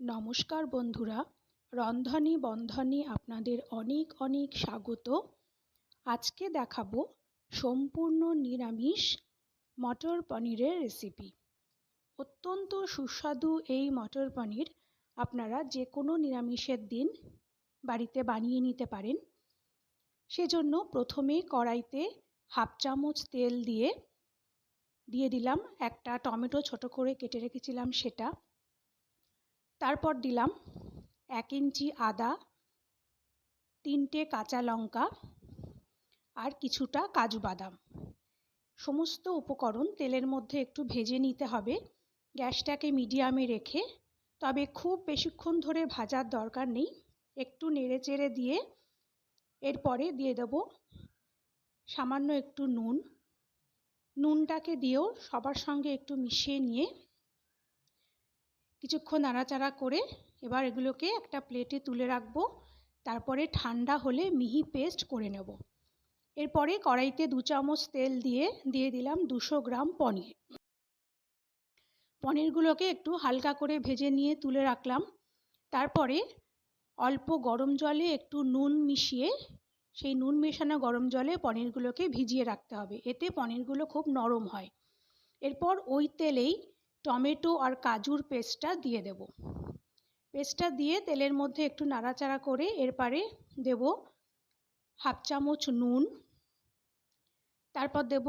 নমস্কার বন্ধুরা, রন্ধনে বন্ধনে আপনাদের অনেক অনেক স্বাগত। আজকে দেখাবো সম্পূর্ণ নিরামিষ মটর পনিরের রেসিপি অত্যন্ত সুস্বাদু এই মটর পনির আপনারা যে কোনো নিরামিষের দিন বাড়িতে বানিয়ে নিতে পারেন। সেজন্য প্রথমে কড়াইতে হাফ চামচ তেল দিয়ে দিয়ে দিলাম একটা টমেটো ছোট করে কেটে রেখেছিলাম সেটা। তারপর দিলাম এক ইঞ্চি আদা, তিনটে কাঁচা লঙ্কা আর কিছুটা কাজু বাদাম। সমস্ত উপকরণ তেলের মধ্যে একটু ভেজে নিতে হবে। গ্যাসটাকে মিডিয়ামে রেখে, তবে খুব বেশিক্ষণ ধরে ভাজার দরকার নেই। একটু নেড়ে চেড়ে দিয়ে এরপরে দিয়ে দেব সামান্য একটু নুন। নুনটাকে দিয়েও সবার সঙ্গে একটু মিশিয়ে নিয়ে কিছুক্ষণ নাড়াচাড়া করে এবার এগুলোকে একটা প্লেটে তুলে রাখব। তারপরে ঠান্ডা হলে মিহি পেস্ট করে নেব। এরপরে কড়াইতে দু চামচ তেল দিয়ে দিয়ে দিলাম দুশো গ্রাম পনির। পনিরগুলোকে একটু হালকা করে ভেজে নিয়ে তুলে রাখলাম। তারপরে অল্প গরম জলে একটু নুন মিশিয়ে, সেই নুন মেশানো গরম জলে পনিরগুলোকে ভিজিয়ে রাখতে হবে। এতে পনিরগুলো খুব নরম হয়। এরপর ওই তেলেই টমেটো আর কাজুর পেস্টটা দিয়ে দেব। পেস্টটা দিয়ে তেলের মধ্যে একটু নাড়াচাড়া করে এরপরে দেব হাফ চামচ নুন। তারপর দেব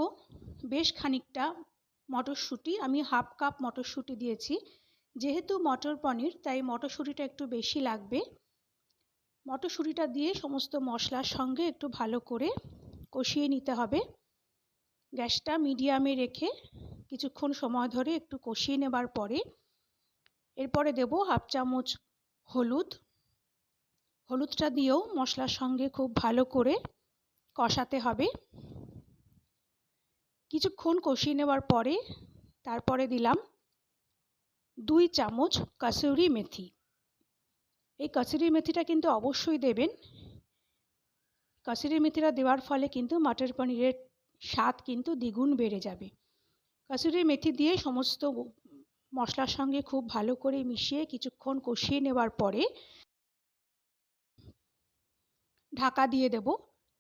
বেশ খানিকটা মটরশুঁটি। আমি হাফ কাপ মটরশুঁটি দিয়েছি। যেহেতু মটর পনির, তাই মটরশুঁটিটা একটু বেশি লাগবে। মটরশুঁটিটা দিয়ে সমস্ত মশলার সঙ্গে একটু ভালো করে কষিয়ে নিতে হবে। গ্যাসটা মিডিয়ামে রেখে কিছুক্ষণ সময় ধরে একটু কষিয়ে নেবার পরে এরপরে দেব হাফ চামচ হলুদ। হলুদটা দিয়েও মশলার সঙ্গে খুব ভালো করে কষাতে হবে। কিছুক্ষণ কষিয়ে নেবার পরে তারপরে দিলাম দুই চামচ কাসুরি মেথি। এই কাসুরি মেথিটা কিন্তু অবশ্যই দেবেন। কাসুরি মেথিটা দেওয়ার ফলে কিন্তু মাটার পনিরের স্বাদ কিন্তু দ্বিগুণ বেড়ে যাবে। কাসুরি মেথি দিয়ে সমস্ত মশলার সঙ্গে খুব ভালো করে মিশিয়ে কিছুক্ষণ কষিয়ে নেবার পরে ঢাকা দিয়ে দেব।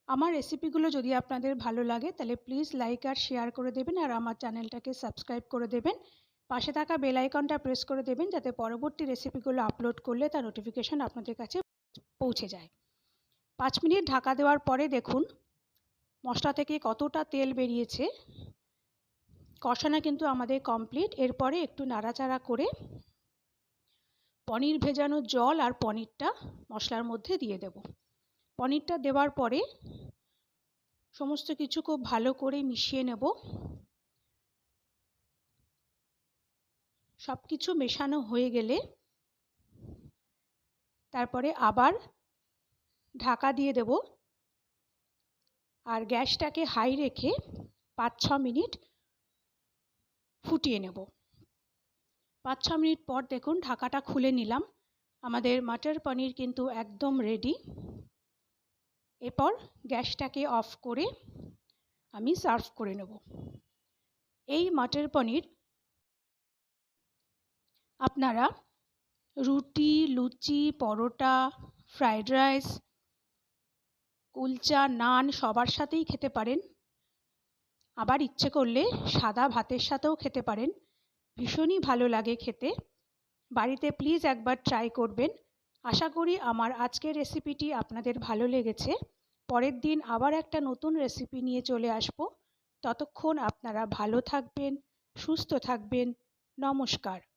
আমার রেসিপিগুলো যদি আপনাদের ভালো লাগে, তাহলে প্লিজ লাইক আর শেয়ার করে দেবেন আর আমার চ্যানেলটাকে সাবস্ক্রাইব করে দেবেন। পাশে থাকা বেল আইকনটা প্রেস করে দেবেন যাতে পরবর্তী রেসিপিগুলো আপলোড করলে তার নোটিফিকেশান আপনাদের কাছে পৌঁছে যায়। পাঁচ মিনিট ঢাকা দেওয়ার পরে দেখুন, মশলা থেকে কতটা তেল বেরিয়েছে। কষানো কিন্তু আমাদের কমপ্লিট এরপরে একটু নাড়াচাড়া করে পনির ভেজানো জল আর পনিরটা মশলার মধ্যে দিয়ে দেব। পনিরটা দেওয়ার পরে সমস্ত কিছু খুব ভালো করে মিশিয়ে নেব। সব কিছু মেশানো হয়ে গেলে তারপরে আবার ঢাকা দিয়ে দেব। আর গ্যাসটাকে হাই রেখে পাঁচ ছ মিনিট ফুটিয়ে নেব। পাঁচ ছ মিনিট পর দেখুন ঢাকাটা খুলে নিলাম। আমাদের মাটার পনির কিন্তু একদম রেডি এরপর গ্যাসটাকে অফ করে আমি সার্ভ করে নেব। এই মাটার পনির আপনারা রুটি, লুচি, পরোটা ফ্রায়েড রাইস কুলচা, নান সবার সাথেই খেতে পারেন। আবার ইচ্ছে করলে সাদা ভাতের সাথেও খেতে পারেন। ভীষণই ভালো লাগে খেতে। বাড়িতে প্লিজ একবার ট্রাই করবেন। আশা করি আমার আজকের রেসিপিটি আপনাদের ভালো লেগেছে। পরের দিন আবার একটা নতুন রেসিপি নিয়ে চলে আসব। ততক্ষণ আপনারা ভালো থাকবেন, সুস্থ থাকবেন। নমস্কার।